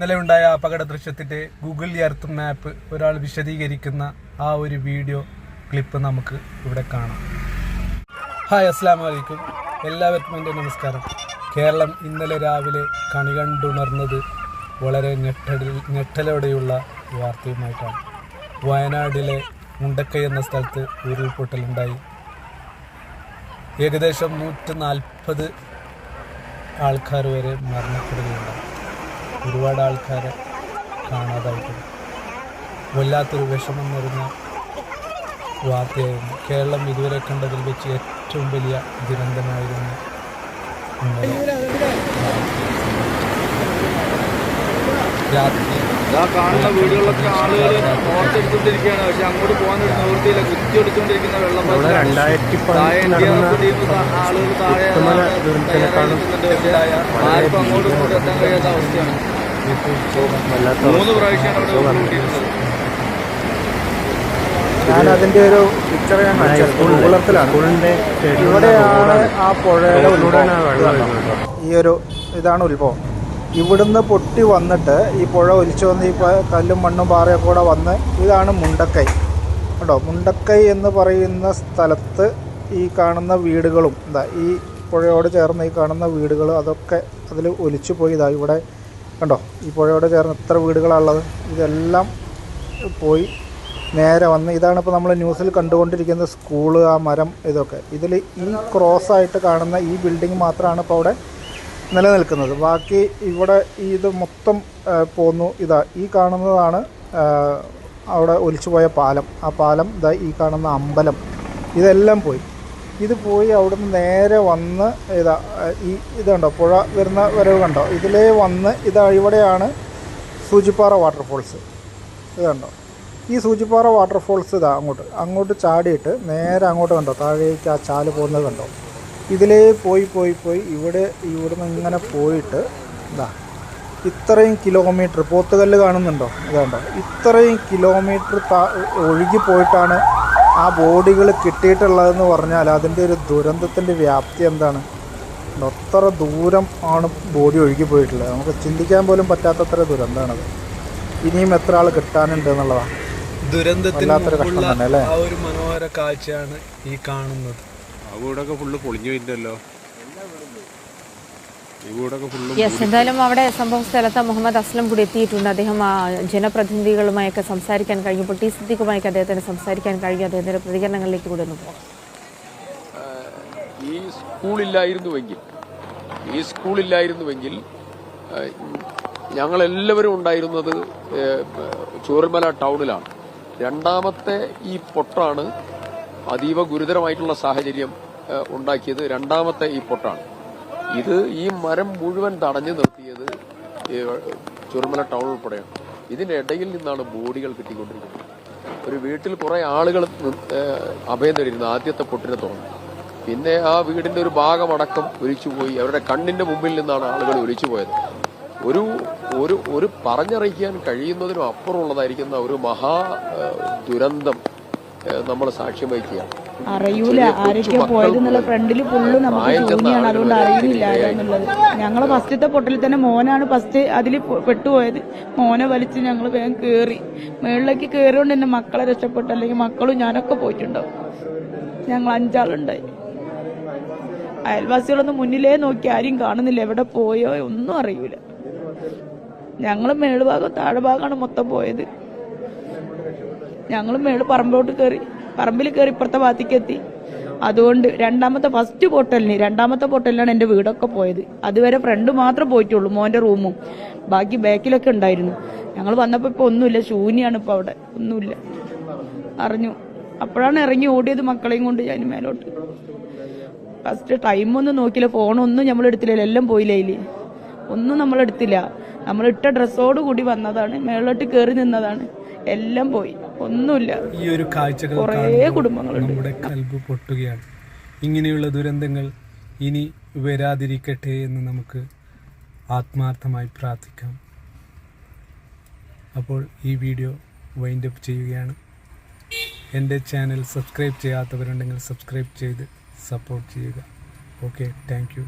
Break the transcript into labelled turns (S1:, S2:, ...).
S1: ഇന്നലെ ഉണ്ടായ അപകട ദൃശ്യത്തിന്റെ ഗൂഗിൾ എർത്ത് മാപ്പ് ഒരാൾ വിശദീകരിക്കുന്ന ആ ഒരു വീഡിയോ ക്ലിപ്പ് നമുക്ക് ഇവിടെ കാണാം. ഹായ് അസ്സാം വലൈക്കും എല്ലാവർക്കും എന്റെ നമസ്കാരം. കേരളം ഇന്നലെ രാവിലെ കണി കണ്ടുണർന്നത് വളരെ ഞെട്ടടി ഞെട്ടലോടെയുള്ള വാർത്തയുമായിട്ടാണ്. വയനാടിലെ മുണ്ടക്കൈ എന്ന സ്ഥലത്ത് ഉരുൾപൊട്ടലുണ്ടായി. ഏകദേശം നൂറ്റി നാൽപ്പത് ആൾക്കാർ വരെ മരണപ്പെടുകയുണ്ടായി. ഒരുപാട് ആൾക്കാരെ കാണാതായിട്ടുണ്ട്. വല്ലാത്തൊരു വിഷമം നിറഞ്ഞ വാർത്തയായിരുന്നു. കേരളം ഇതുവരെ കണ്ടതിൽ വെച്ച് ഏറ്റവും വലിയ ദുരന്തമായിരുന്നു രാത്രി
S2: ഇതാ കാണുന്ന വീടുകളിലൊക്കെ ആളുകൾ ഓർത്തെടുത്തോണ്ടിരിക്കുകയാണ് പക്ഷെ അങ്ങോട്ട് പോകാൻ ഒരു നിവൃത്തിയില്ല. വെള്ളം ഇന്ത്യ
S3: നടന്ന
S2: ടീം ആളുകൾ താഴെ ആർക്കും അങ്ങോട്ട് ഇങ്ങോട്ടും എത്താൻ കഴിയാത്ത അവസ്ഥയാണ്. മൂന്ന് പ്രാവശ്യമാണ് അവിടെ
S4: ഞാൻ ഒരു പിക്ചർ ഞാൻ
S3: സ്കൂളിന്റെ
S4: ഇവിടെയാണ് ആ പുഴയുടെ
S3: ഉള്ളിലൂടെയാണ് വെള്ളം
S4: ഈ ഒരു ഇതാണ് ഉത്ഭവം. ഇവിടുന്ന് പൊട്ടി വന്നിട്ട് ഈ പുഴ ഒലിച്ചു വന്ന് ഈ കല്ലും മണ്ണും പാറയൊക്കെ കൂടെ വന്ന് ഇതാണ് മുണ്ടക്കൈ. കേട്ടോ മുണ്ടക്കൈ എന്ന് പറയുന്ന സ്ഥലത്ത് ഈ കാണുന്ന വീടുകളും എന്താ ഈ പുഴയോട് ചേർന്ന് ഈ കാണുന്ന വീടുകൾ അതൊക്കെ അതിൽ ഒലിച്ചു പോയി. ഇതാ ഇവിടെ കണ്ടോ? ഈ പുഴയോട് ചേർന്ന് എത്ര വീടുകളാണുള്ളത്? ഇതെല്ലാം പോയി നേരെ വന്ന് ഇതാണ് ഇപ്പോൾ നമ്മൾ ന്യൂസിൽ കണ്ടുകൊണ്ടിരിക്കുന്ന സ്കൂൾ ആ മരം ഇതൊക്കെ. ഇതിൽ ഈ ക്രോസ് ആയിട്ട് കാണുന്ന ഈ ബിൽഡിംഗ് മാത്രമാണ് ഇപ്പോൾ അവിടെ നിലനിൽക്കുന്നത്. ബാക്കി ഇവിടെ ഇത് മൊത്തം പോന്നു. ഇതാ ഈ കാണുന്നതാണ് അവിടെ ഒലിച്ചുപോയ പാലം. ആ പാലം ഇതാ ഈ കാണുന്ന അമ്പലം. ഇതെല്ലാം പോയി. ഇത് പോയി അവിടുന്ന് നേരെ വന്ന് ഇതാ ഈ ഇതുണ്ടോ? പുഴ വരുന്ന വരവ് കണ്ടോ? ഇതിലേ വന്ന് ഇതാ ഇവിടെയാണ് സൂചിപ്പാറ വാട്ടർഫോൾസ്. ഇത് കണ്ടോ ഈ സൂചിപ്പാറ വാട്ടർഫോൾസ് ഇതാ അങ്ങോട്ട്. അങ്ങോട്ട് ചാടിയിട്ട് നേരെ അങ്ങോട്ട് കണ്ടോ? താഴേക്ക് ആ ചാൽ പോകുന്നത് കണ്ടോ? ഇതിലേ പോയി പോയി പോയി. ഇവിടെ ഇവിടുന്ന് ഇങ്ങനെ പോയിട്ട് എന്താ ഇത്രയും കിലോമീറ്റർ പോത്തുകല്ല് കാണുന്നുണ്ടോ? ഇതുണ്ടോ ഇത്രയും കിലോമീറ്റർ താ ഒഴുകി പോയിട്ടാണ് ആ ബോഡികൾ കിട്ടിയിട്ടുള്ളതെന്ന് പറഞ്ഞാൽ അതിന്റെ ഒരു ദുരന്തത്തിന്റെ വ്യാപ്തി എന്താണ്? അത്ര ദൂരം ആണ് ബോഡി ഒഴുകി പോയിട്ടുള്ളത്. നമുക്ക് ചിന്തിക്കാൻ പോലും പറ്റാത്തത്ര ദുരന്തമാണത്. ഇനിയും എത്ര ആൾ കിട്ടാനുണ്ട് എന്നുള്ളതാണ് ദുരന്തത്തിൽ?
S1: ആ ഒരു മനോഹര കാഴ്ചയാണ് ഈ കാണുന്നത്.
S3: ആ വീടൊക്കെ ഫുള്ള് പൊളിഞ്ഞു പോയിട്ടല്ലോ
S5: യെസ് എന്തായാലും അവിടെ സംഭവ സ്ഥലത്ത് മുഹമ്മദ് അസ്ലം കൂടി എത്തിയിട്ടുണ്ട്. അദ്ദേഹം ആ ജനപ്രതിനിധികളുമായൊക്കെ സംസാരിക്കാൻ കഴിഞ്ഞപ്പോൾ ടി സിദ്ദിഖുമായൊക്കെ അദ്ദേഹത്തിന് സംസാരിക്കാൻ കഴിഞ്ഞു. അദ്ദേഹത്തിന്റെ പ്രതികരണങ്ങളിലേക്ക് കൂടെ ഒന്ന് പോകാം
S6: ഈ സ്കൂളില്ലായിരുന്നുവെങ്കിൽ ഈ സ്കൂളില്ലായിരുന്നുവെങ്കിൽ ഞങ്ങളെല്ലാവരും ഉണ്ടായിരുന്നത് ചൂരൽമല ടൗണിലാണ്. രണ്ടാമത്തെ ഈ പൊട്ടാണ് അതീവ ഗുരുതരമായിട്ടുള്ള സാഹചര്യം ഉണ്ടാക്കിയത് രണ്ടാമത്തെ ഈ പൊട്ടാണ്. ഇത് ഈ മരം മുഴുവൻ തടഞ്ഞു നിർത്തിയത് ചുരുമല ടൗൺ ഉൾപ്പെടെയാണ്. ഇതിന്റെ ഇടയിൽ നിന്നാണ് ബോഡികൾ കിട്ടിക്കൊണ്ടിരിക്കുന്നത്. ഒരു വീട്ടിൽ കുറെ ആളുകൾ അഭയം തരുന്നു ആദ്യത്തെ പൊട്ടിനെ തുടർന്ന് പിന്നെ ആ വീടിന്റെ ഒരു ഭാഗമടക്കം ഒലിച്ചുപോയി അവരുടെ കണ്ണിന്റെ മുമ്പിൽ നിന്നാണ് ആളുകൾ ഒലിച്ചുപോയത്. ഒരു ഒരു ഒരു പറഞ്ഞറിയിക്കാൻ കഴിയുന്നതിനും അപ്പുറമുള്ളതായിരിക്കുന്ന ഒരു മഹാ ദുരന്തം നമ്മൾ സാക്ഷ്യം വഹിക്കുകയാണ്
S7: അറിയൂല. ആരൊക്കെയാ പോയത് എന്നുള്ള ഫ്രണ്ടിൽ ഫുള്ള് നമുക്ക് തോന്നിയാണ് അതുകൊണ്ട് അറിയുന്നില്ല എന്നുള്ളത് ഞങ്ങൾ ഫസ്റ്റത്തെ പൊട്ടലിൽ തന്നെ മോനാണ് ഫസ്റ്റ് അതിൽ പെട്ടുപോയത്. മോനെ വലിച്ച് ഞങ്ങൾ വേഗം കേറി. മേളിലേക്ക് കയറിയോണ്ട് തന്നെ മക്കളെ രക്ഷപ്പെട്ടു. അല്ലെങ്കിൽ മക്കളും ഞാനൊക്കെ പോയിട്ടുണ്ടാവും. ഞങ്ങൾ അഞ്ചാളുണ്ടായി. അയൽവാസികളൊന്നും മുന്നിലേ നോക്കി ആരും കാണുന്നില്ല. എവിടെ പോയോ ഒന്നും അറിയൂല. ഞങ്ങൾ മേളുഭാഗം താഴെ ഭാഗമാണ് മൊത്തം പോയത്. ഞങ്ങൾ മേൾ പറമ്പോട്ട് കയറി പറമ്പിൽ കയറി ഇപ്പുറത്തെ ഭാഗത്തേക്ക് എത്തി. അതുകൊണ്ട് രണ്ടാമത്തെ ഫസ്റ്റ് പോട്ടലിന് രണ്ടാമത്തെ പോട്ടലിനാണ് എന്റെ വീടൊക്കെ പോയത്. അതുവരെ ഫ്രണ്ട് മാത്രം പോയിട്ടുള്ളൂ മോന്റെ റൂമും ബാക്കി ബാക്കിലൊക്കെ ഉണ്ടായിരുന്നു. ഞങ്ങൾ വന്നപ്പോൾ ഇപ്പോൾ ഒന്നുമില്ല ശൂന്യാണ് ഇപ്പോൾ അവിടെ. ഒന്നുമില്ല. അറിഞ്ഞു. അപ്പോഴാണ് ഇറങ്ങി ഓടിയത് മക്കളെയും കൊണ്ട് ഞാൻ മേലോട്ട്. ഫസ്റ്റ് ടൈമൊന്നും നോക്കില്ല ഫോണൊന്നും നമ്മൾ എടുത്തില്ല എല്ലാം പോയില്ല ഒന്നും നമ്മൾ എടുത്തില്ല. നമ്മൾ ഇട്ട ഡ്രസ്സോട് കൂടി വന്നതാണ് മേളോട്ട് കയറി നിന്നതാണ്. എല്ലാം പോയി. ഒന്നുമില്ല.
S1: ഈ ഒരു കാഴ്ചകൾ
S7: കുറേ കുടുംബങ്ങളുണ്ട്.
S1: നമ്മുടെ കൽബ് പൊട്ടുകയാണ്. ഇങ്ങനെയുള്ള ദുരന്തങ്ങൾ ഇനി വരാതിരിക്കട്ടെ എന്ന് നമുക്ക് ആത്മാർത്ഥമായി പ്രാർത്ഥിക്കാം. അപ്പോൾ ഈ വീഡിയോ വൈൻഡ് അപ്പ് ചെയ്യുകയാണ്. എന്റെ ചാനൽ സബ്സ്ക്രൈബ് ചെയ്യാത്തവരുണ്ടെങ്കിൽ സബ്സ്ക്രൈബ് ചെയ്ത് സപ്പോർട്ട് ചെയ്യുക. Okay thank